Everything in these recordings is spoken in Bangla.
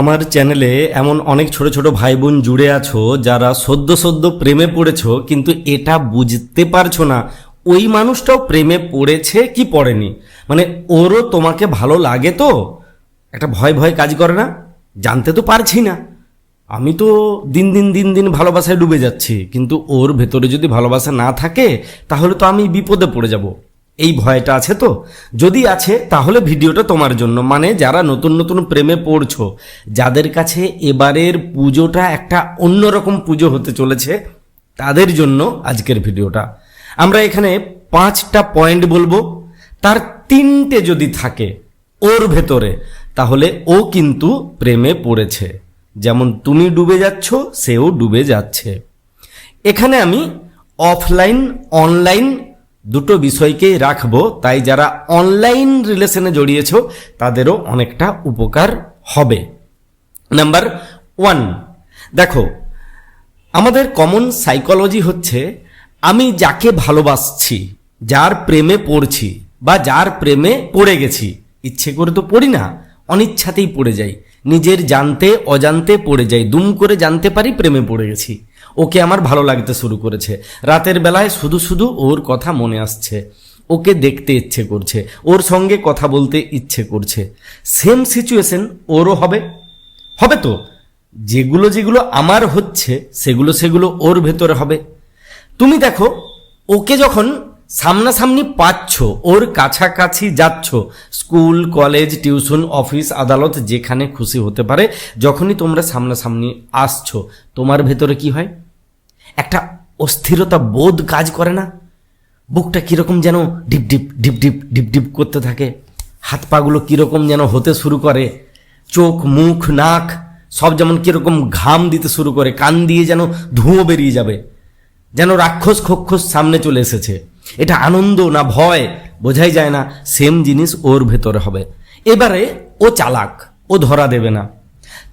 আমার চ্যানেলে এমন অনেক ছোট ছোট ভাই বোন জুড়ে আছো যারা সদ্য সদ্য প্রেমে পড়েছো, কিন্তু এটা বুঝতে পারছ না। ওই মানুষটাও প্রেমে পড়েছে কি পড়েনি? মানে ওরও তোমাকে ভালো লাগে তো? একটা ভয় ভয় কাজ করে না? জানতে তো পারছি না। আমি তো দিন দিন দিন দিন ভালোবাসায় ডুবে যাচ্ছি, কিন্তু ওর ভেতরে যদি ভালোবাসা না থাকে, তাহলে তো আমি বিপদে পড়ে যাব। এই ভয়টা আছে তো? যদি আছে, তাহলে ভিডিওটা তোমার জন্য। মানে যারা নতুন নতুন প্রেমে পড়ছো, যাদের কাছে এবারের পুজোটা একটা অন্যরকম পুজো হতে চলেছে, তাদের জন্য আজকের ভিডিওটা। আমরা এখানে পাঁচটা পয়েন্ট বলব। তার তিনটে যদি থাকে ওর ভেতরে, তাহলে ও কিন্তু প্রেমে পড়েছে। যেমন তুমি ডুবে যাচ্ছ, সেও ডুবে যাচ্ছে। এখানে আমি অফলাইন, অনলাইন দুটো বিষয়কেই রাখব, তাই যারা অনলাইন রিলেশনে জড়িয়েছ, তাদেরও অনেকটা উপকার হবে। নাম্বার ওয়ান দেখো, আমাদের কমন সাইকোলজি হচ্ছে, আমি যাকে ভালোবাসছি, যার প্রেমে পড়ছি, বা যার প্রেমে পড়ে গেছি, ইচ্ছে করে তো পড়ি না, অনিচ্ছাতেই পড়ে যাই, নিজের জানতে অজান্তে পড়ে যাই, দুম করে জানতে পারি প্রেমে পড়ে গেছি। ওকে আমার ভালো লাগতে শুরু করেছে। রাতের বেলায় শুধু শুধু ওর কথা মনে আসছে। ওকে দেখতে ইচ্ছে করছে। ওর সঙ্গে কথা বলতে ইচ্ছে করছে। সেম সিচুয়েশন ওরও হবে। হবে তো? যেগুলো যেগুলো আমার হচ্ছে, সেগুলো সেগুলো ওর ভেতরে হবে। তুমি দেখো, ওকে যখন সামনাসামনি পাচ্ছ, ওর কাছাকাছি যাচ্ছ, স্কুল, কলেজ, টিউশন, অফিস, আদালত, যেখানে খুশি হতে পারে, যখনই তোমরা সামনাসামনি আসছো, তোমার ভেতরে কি হয়? একটা অস্থিরতা বোধ কাজ করে না? বুকটা কীরকম যেন deep deep deep deep deep deep করতে থাকে। হাত পাগুলো কীরকম যেন হতে শুরু করে। চোখ, মুখ, নাক সব যেমন কীরকম ঘাম দিতে শুরু করে। কান দিয়ে যেন ধুঁয়ো বেরিয়ে যাবে। যেন রাক্ষস খক্ষস সামনে চলে এসেছে। এটা আনন্দ না ভয়? বোঝাই যায় না। সেম জিনিস ওর ভেতরে হবে। এবারে ও চালাক। ও ধরা দেবে না।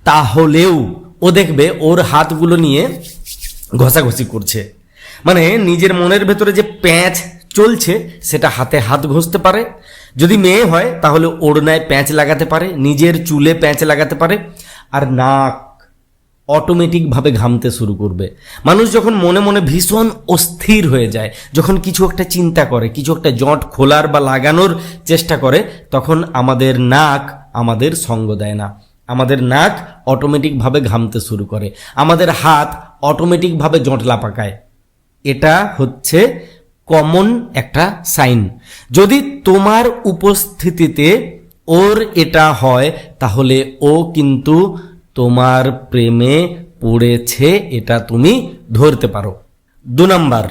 তাহলেও ও দেখবে ওর হাতগুলো নিয়ে ঘষাঘষি করছে। মানে নিজের মনের ভেতরে যে প্যাঁচ চলছে, সেটা হাতে হাত ঘষতে পারে। যদি মেয়ে হয়, তাহলে ওড়নায় প্যাঁচ লাগাতে পারে, নিজের চুলে প্যাঁচ লাগাতে পারে, আর নাক অটোমেটিকভাবে ঘামতে শুরু করবে। মানুষ যখন মনে মনে ভীষণ অস্থির হয়ে যায়, যখন কিছু একটা চিন্তা করে, কিছু একটা জট খোলার বা লাগানোর চেষ্টা করে, তখন আমাদের নাক আমাদের সঙ্গ দেয় না। আমাদের নাক অটোমেটিকভাবে ঘামতে শুরু করে। আমাদের হাত অটোমেটিকভাবে জটলা পাকায়। এটা হচ্ছে কমন একটা সাইন যদি তোমার উপস্থিতিতে ওর এটা হয়, তাহলে ও কিন্তু তোমার প্রেমে পড়েছে, এটা তুমি ধরতে পারো। দু নম্বর,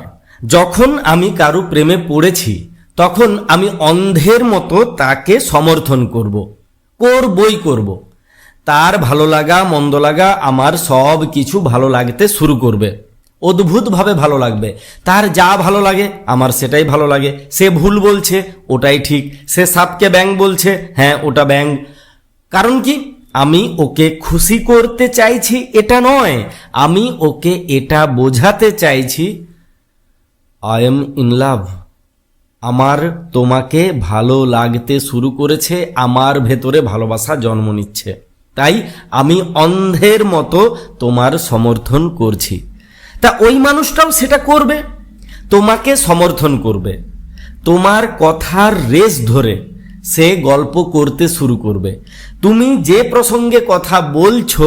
যখন আমি কারও প্রেমে পড়েছি, তখন আমি অন্ধের মতো তাকে সমর্থন করব, করবই করব। তার ভালো লাগা, মন্দ লাগা, আমার সব কিছু ভালো লাগতে শুরু করবে। অদ্ভুতভাবে ভালো লাগবে। তার যা ভালো লাগে, আমার সেটাই ভালো লাগে। সে ভুল বলছে, ওটাই ঠিক। সে সাপকে ব্যাং বলছে হ্যাঁ ওটা ব্যাং। কারণ কি? আমি ওকে খুশি করতে চাইছি, এটা নয়। আমি ওকে এটা বোঝাতে চাইছি আই এম ইন লাভ আমার তোমাকে ভালো লাগতে শুরু করেছে, আমার ভেতরে ভালোবাসা জন্ম নিচ্ছে। তাই আমি অন্ধের মতো তোমার সমর্থন করছি। তা ওই মানুষটাও সেটা করবে, তোমাকে সমর্থন করবে। তোমার কথার রেস ধরে সে গল্প করতে শুরু করবে। তুমি যে প্রসঙ্গে কথা বলছো,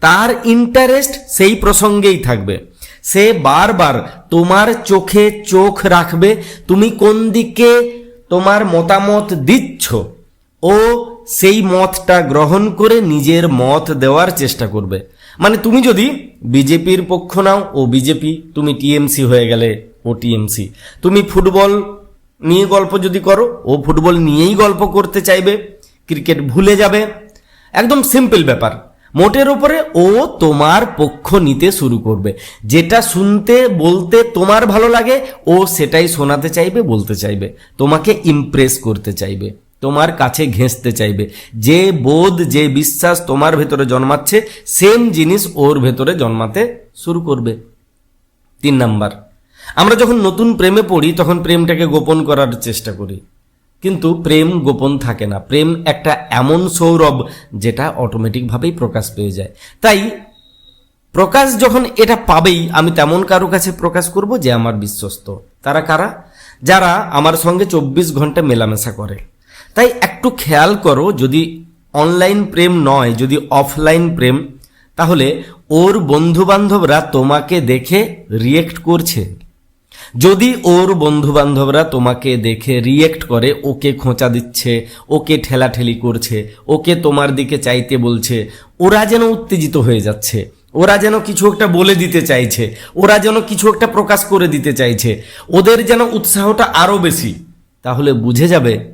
তার ইন্টারেস্ট সেই প্রসঙ্গেই থাকবে। সে বারবার তোমার চোখে চোখ রাখবে, তুমি কোন দিকে তোমার মতামত দিচ্ছ। ও সেই মতটা গ্রহণ করে নিজের মত দেওয়ার চেষ্টা করবে। মানে তুমি যদি বিজেপির পক্ষ নাও, ও বিজেপি, তুমি টিএমসি হয়ে গেলে, ও টিএমসি। তুমি ফুটবল নিয়ে গল্প যদি করো, ও ফুটবল নিয়েই গল্প করতে চাইবে, ক্রিকেট ভুলে যাবে। একদম সিম্পল ব্যাপার। মোটের ওপরে ও তোমার পক্ষ নিতে শুরু করবে। যেটা শুনতে, বলতে তোমার ভালো লাগে, ও সেটাই শোনাতে চাইবে, বলতে চাইবে। তোমাকে ইমপ্রেস করতে চাইবে। তোমার কাছে ঘেঁষতে চাইবে। যে বোধ, যে বিশ্বাস তোমার ভেতরে জন্মাচ্ছে সেম জিনিস ওর ভেতরে জন্মাতে শুরু করবে। তিন নাম্বার, আমরা যখন নতুন প্রেমে পড়ি, তখন প্রেমটাকে গোপন করার চেষ্টা করি। কিন্তু প্রেম গোপন থাকে না। প্রেম একটা এমন সৌরভ যেটা অটোমেটিকভাবেই প্রকাশ পেয়ে যায়। তাই প্রকাশ যখন এটা পাবেই, আমি তেমন কারও কাছে প্রকাশ করব যে আমার বিশ্বস্ত। তারা কারা? যারা আমার সঙ্গে চব্বিশ ঘণ্টা মেলামেশা করে। তাই একটু খেয়াল করো, যদি অনলাইন প্রেম নয়, যদি অফলাইন প্রেম, তাহলে ওর বন্ধু বান্ধবরা তোমাকে দেখে রিয়েক্ট করছে। যদি ওর বন্ধু বান্ধবরা তোমাকে দেখে রিয়েক্ট করে, ওকে খোঁচা দিচ্ছে, ওকে ঠেলাঠেলি করছে, ওকে তোমার দিকে চাইতে বলছে, ওরা যেন উত্তেজিত হয়ে যাচ্ছে, ওরা যেন কিছু একটা বলে দিতে চাইছে, ওরা যেন কিছু একটা প্রকাশ করে দিতে চাইছে, ওদের যেন উৎসাহটা আরও বেশি, তাহলে বুঝে যাবে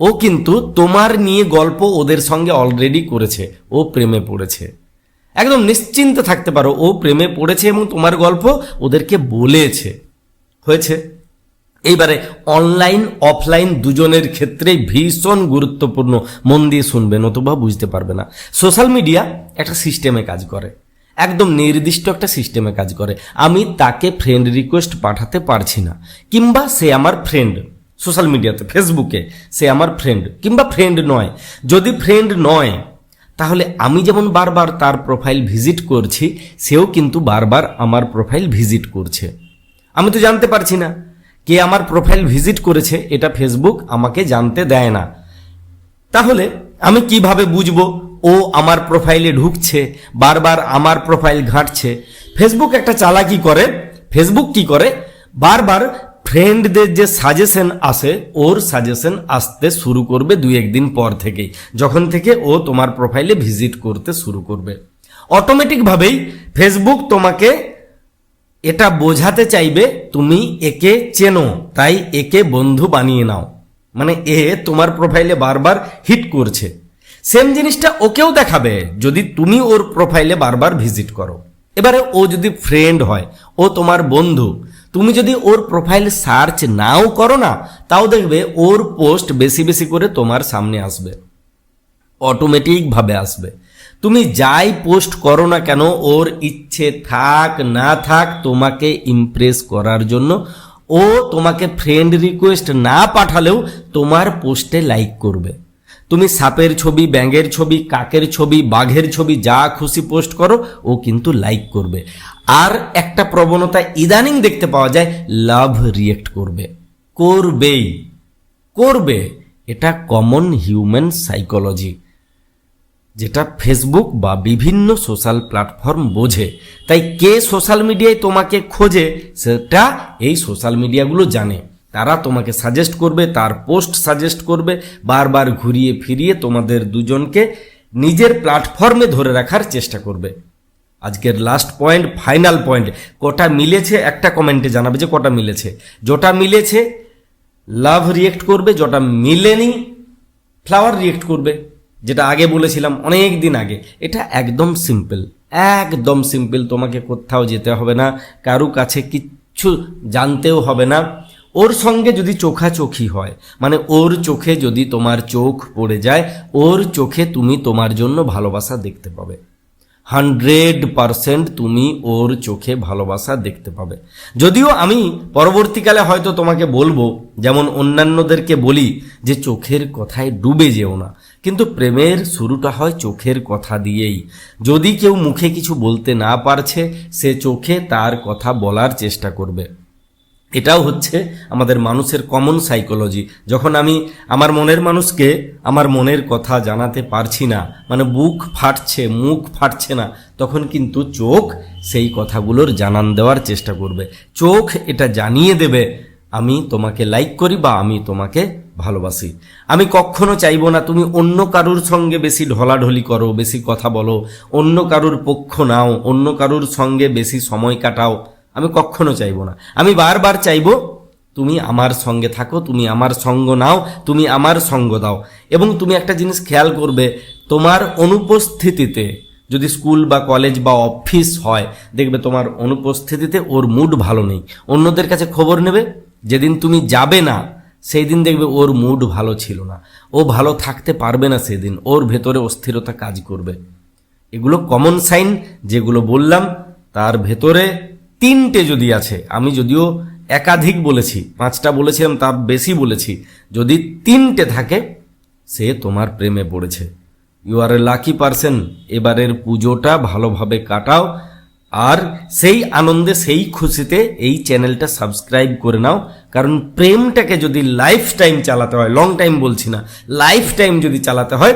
ও কিন্তু তোমার নিয়ে গল্প ওদের সঙ্গে অলরেডি করেছে, ও প্রেমে পড়েছে। একদম নিশ্চিন্ত থাকতে পারো, ও প্রেমে পড়েছে এবং তোমার গল্প ওদেরকে বলেছে। হয়েছে। এইবারে অনলাইন অফলাইন দুজনের ক্ষেত্রেই ভীষণ গুরুত্বপূর্ণ, মন দিয়ে শুনবে, নতুবা বুঝতে পারবে না। সোশ্যাল মিডিয়া একটা সিস্টেমে কাজ করে। একদম নির্দিষ্ট একটা সিস্টেমে কাজ করে। আমি তাকে ফ্রেন্ড রিকোয়েস্ট পাঠাতে পারছি না, কিংবা সে আমার ফ্রেন্ড সোশ্যাল মিডিয়াতে ফেসবুকে সে আমার ফ্রেন্ড কিংবা ফ্রেন্ড নয়। যদি ফ্রেন্ড নয়, তাহলে আমি যেমন বারবার তার প্রোফাইল ভিজিট করছি, সেও কিন্তু বারবার আমার প্রোফাইল ভিজিট করছে। আমি তো জানতে পারছি না, কে আমার প্রোফাইল ভিজিট করেছে, এটা ফেসবুক আমাকে জানতে দেয় না। তাহলে আমি কীভাবে বুঝব, ও আমার প্রোফাইলে ঢুকছে, বারবার আমার প্রোফাইল ঘাঁটছে? ফেসবুক একটা চালাকি করে ফেসবুক কি করে? বারবার ফ্রেন্ডদের যে সাজেশন আসে, ওর সাজেশন আসতে শুরু করবে দুই একদিন পর থেকেই। যখন থেকে ও তোমার প্রোফাইলে ভিজিট করতে শুরু করবে। অটোমেটিকভাবেই ফেসবুক তোমাকে এটা বোঝাতে চাইবে, তুমি একে চেনো, তাই একে বন্ধু বানিয়ে নাও। মানে এ তোমার প্রোফাইলে বারবার হিট করছে। সেম জিনিসটা ওকেও দেখাবে, যদি তুমি ওর প্রোফাইলে বারবার ভিজিট করো। এবারে ও যদি ফ্রেন্ড হয়, ও তোমার বন্ধু তুমি যদি ওর প্রোফাইল সার্চ নাও করো না, তাও দেখবে ওর পোস্ট বেশি বেশি করে তোমার সামনে আসবে। অটোমেটিকভাবে আসবে। তুমি যাই পোস্ট করো না কেন, ওর ইচ্ছে থাক না থাক তোমাকে ইমপ্রেস করার জন্য ও তোমাকে ফ্রেন্ড রিকোয়েস্ট না পাঠালেও তোমার পোস্টে লাইক করবে। তুমি সাপের ছবি, ব্যাঙের ছবি, কাকের ছবি, বাঘের ছবি যা খুশি পোস্ট করো, ও কিন্তু লাইক করবে। আর একটা প্রবণতা ইদানিং দেখতে পাওয়া যায় লাভ রিয়েক্ট করবে। করবেই। করবে। এটা কমন হিউম্যান সাইকোলজি যেটা ফেসবুক বা বিভিন্ন সোশ্যাল প্ল্যাটফর্ম বোঝে। তাই কে সোশ্যাল মিডিয়ায় তোমাকে খোঁজে, সেটা এই সোশ্যাল মিডিয়াগুলো জানে। তারা তোমাকে সাজেস্ট করবে, তার পোস্ট সাজেস্ট করবে, বারবার ঘুরিয়ে ফিরিয়ে তোমাদের দুজনকে নিজের প্ল্যাটফর্মে ধরে রাখার চেষ্টা করবে। আজকের লাস্ট পয়েন্ট ফাইনাল পয়েন্ট কটা মিলেছে একটা কমেন্টে জানাবে যে কটা মিলেছে। যেটা মিলেছে লাভ রিয়েক্ট করবে, যেটা মিলেনি ফ্লাওয়ার রিয়েক্ট করবে, যেটা আগে বলেছিলাম অনেক দিন আগে। এটা একদম সিম্পল একদম সিম্পল তোমাকে কোথাও যেতে হবে না কারু কাছে কিচ্ছু জানতেও হবে না। ওর সঙ্গে যদি চোখাচোখি হয় মানে ওর চোখে যদি তোমার চোখ পড়ে যায়, ওর চোখে তুমি তোমার জন্য ভালোবাসা দেখতে পাবে। হান্ড্রেড পারসেন্ট তুমি ওর চোখে ভালোবাসা দেখতে পাবে। যদিও আমি পরবর্তীকালে হয়তো তোমাকে বলব, যেমন অন্যান্যদেরকে বলি, যে চোখের কথায় ডুবে যেও না। কিন্তু প্রেমের শুরুটা হয় চোখের কথা দিয়েই। যদি কেউ মুখে কিছু বলতে না পারছে, সে চোখে তার কথা বলার চেষ্টা করবে। এটাও হচ্ছে আমাদের মানুষের কমন সাইকোলজি যখন আমি আমার মনের মানুষকে আমার মনের কথা জানাতে পারছি না মানে বুক ফাটছে, মুখ ফাটছে না, তখন কিন্তু চোখ সেই কথাগুলোর জানান দেওয়ার চেষ্টা করবে। চোখ এটা জানিয়ে দেবে, আমি তোমাকে লাইক করি বা আমি তোমাকে ভালোবাসি। আমি কখনো চাইব না তুমি অন্য কারুর সঙ্গে বেশি ঢলাঢলি করো, বেশি কথা বলো, অন্য কারুর পক্ষ নাও, অন্য কারুর সঙ্গে বেশি সময় কাটাও। আমি কখনো চাইব না। আমি বারবার চাইব, তুমি আমার সঙ্গে থাকো, তুমি আমার সঙ্গ নাও, তুমি আমার সঙ্গ দাও। এবং তুমি একটা জিনিস খেয়াল করবে, তোমার অনুপস্থিতিতে যদি স্কুল বা কলেজ বা অফিস হয়, দেখবে তোমার অনুপস্থিতিতে ওর মুড ভালো নেই। অন্যদের কাছে খবর নেবে, যেদিন তুমি যাবে না সেই দিন দেখবে ওর মুড ভালো ছিল না। ও ভালো থাকতে পারবে না সেদিন, ওর ভেতরে অস্থিরতা কাজ করবে। এগুলো কমন সাইন যেগুলো বললাম, তার ভেতরে তিনটে যদি আছে, আমি যদিও একাধিক বলেছি, পাঁচটা বলেছিলাম, তার বেশি বলেছি, যদি তিনটে থাকে, সে তোমার প্রেমে পড়েছে। You are a lucky person এবারের পুজোটা ভালোভাবে কাটাও, আর সেই আনন্দে, সেই খুশিতে এই চ্যানেলটা সাবস্ক্রাইব করে নাও, কারণ প্রেমটাকে যদি লাইফ টাইম চালাতে হয় লং টাইম বলছি না লাইফ টাইম যদি চালাতে হয়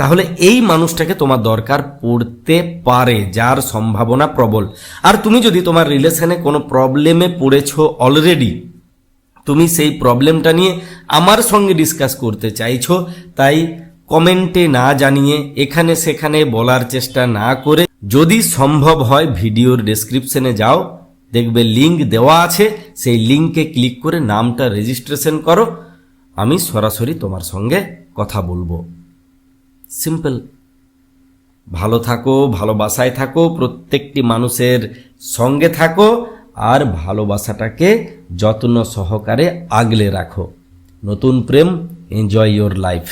তাহলে এই মানুষটাকে তোমার দরকার পড়তে পারে, যার সম্ভাবনা প্রবল। আর তুমি যদি তোমার রিলেশনে কোনো প্রবলেমে পড়েছো অলরেডি তুমি সেই প্রবলেমটা নিয়ে আমার সঙ্গে ডিসকাস করতে চাইছো, তাই কমেন্টে না জানিয়ে, এখানে সেখানে বলার চেষ্টা না করে, যদি সম্ভব হয় ভিডিওর ডেসক্রিপশনে যাও, দেখবে লিংক দেওয়া আছে, সেই লিংকে ক্লিক করে নামটা রেজিস্ট্রেশন করো, আমি সরাসরি তোমার সঙ্গে কথা বলব। সিম্পল ভালো থাকো, ভালোবাসায় থাকো, প্রত্যেকটি মানুষের সঙ্গে থাকো আর ভালোবাসাটাকে যত্ন সহকারে আগলে রাখো। নতুন প্রেম এনজয় ইয়োর লাইফ